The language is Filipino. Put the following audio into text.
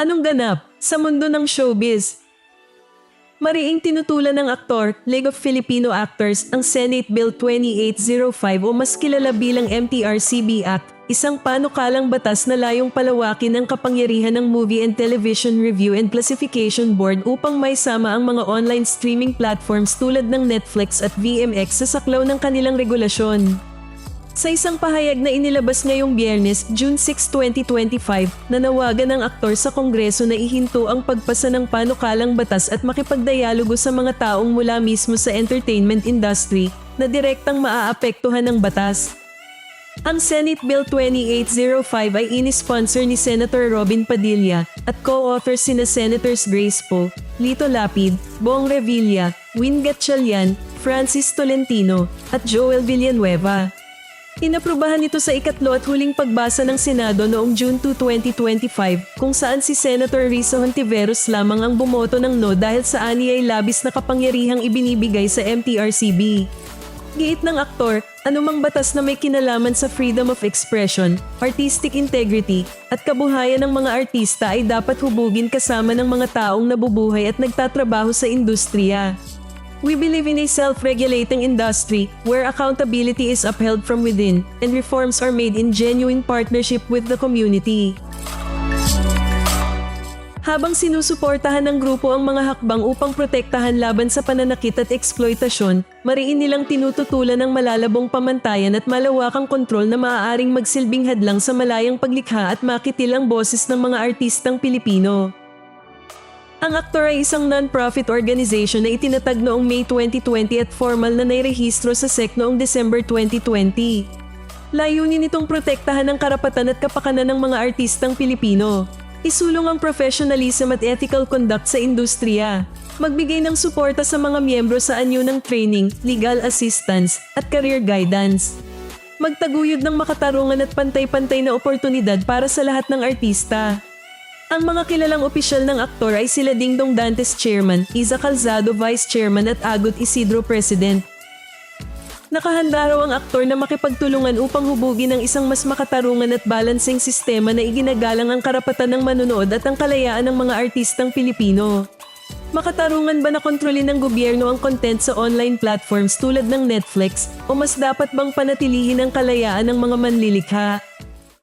Anong ganap sa mundo ng showbiz? Mariing tinutulan ng aktor, League of Filipino Actors, ang Senate Bill 2805 o mas kilala bilang MTRCB Act, isang panukalang batas na layong palawakin ang kapangyarihan ng Movie and Television Review and Classification Board upang maisama ang mga online streaming platforms tulad ng Netflix at VMX sa saklaw ng kanilang regulasyon. Sa isang pahayag na inilabas ngayong biyernes, June 6, 2025, nanawagan ng aktor sa Kongreso na ihinto ang pagpasa ng panukalang batas at makipagdialogo sa mga taong mula mismo sa entertainment industry na direktang maaapektuhan ng batas. Ang Senate Bill 2805 ay inisponsor ni Senator Robin Padilla at co-author sina Senators Grace Poe, Lito Lapid, Bong Revilla, Win Gatchalian, Francis Tolentino, at Joel Villanueva. Inaprubahan ito sa ikatlo at huling pagbasa ng Senado noong June 2, 2025 kung saan si Senator Risa Hontiveros lamang ang bumoto ng no dahil sa ani ay labis na kapangyarihang ibinibigay sa MTRCB. Giit ng aktor, anumang batas na may kinalaman sa freedom of expression, artistic integrity, at kabuhayan ng mga artista ay dapat hubugin kasama ng mga taong nabubuhay at nagtatrabaho sa industriya. We believe in a self-regulating industry where accountability is upheld from within and reforms are made in genuine partnership with the community. Habang sinusuportahan ng grupo ang mga hakbang upang protektahan laban sa pananakit at eksploitasyon, mariin nilang tinututulan ng malalabong pamantayan at malawakang kontrol na maaaring magsilbing hadlang sa malayang paglikha at makitil ang boses ng mga artistang Pilipino. Ang aktor ay isang non-profit organization na itinatag noong May 2020 at formal na nairehistro sa SEC noong December 2020. Layunin itong protektahan ang karapatan at kapakanan ng mga artistang Pilipino. Isulong ang professionalism at ethical conduct sa industriya. Magbigay ng suporta sa mga miyembro sa anyo ng training, legal assistance, at career guidance. Magtaguyod ng makatarungan at pantay-pantay na oportunidad para sa lahat ng artista. Ang mga kilalang opisyal ng aktor ay sila Dingdong Dantes Chairman, Iza Calzado Vice Chairman at Agot Isidro President. Nakahanda raw ang aktor na makipagtulungan upang hubugin ang isang mas makatarungan at balancing sistema na iginagalang ang karapatan ng manonood at ang kalayaan ng mga artistang Pilipino. Makatarungan ba na kontrolin ng gobyerno ang content sa online platforms tulad ng Netflix o mas dapat bang panatilihin ang kalayaan ng mga manlilikha?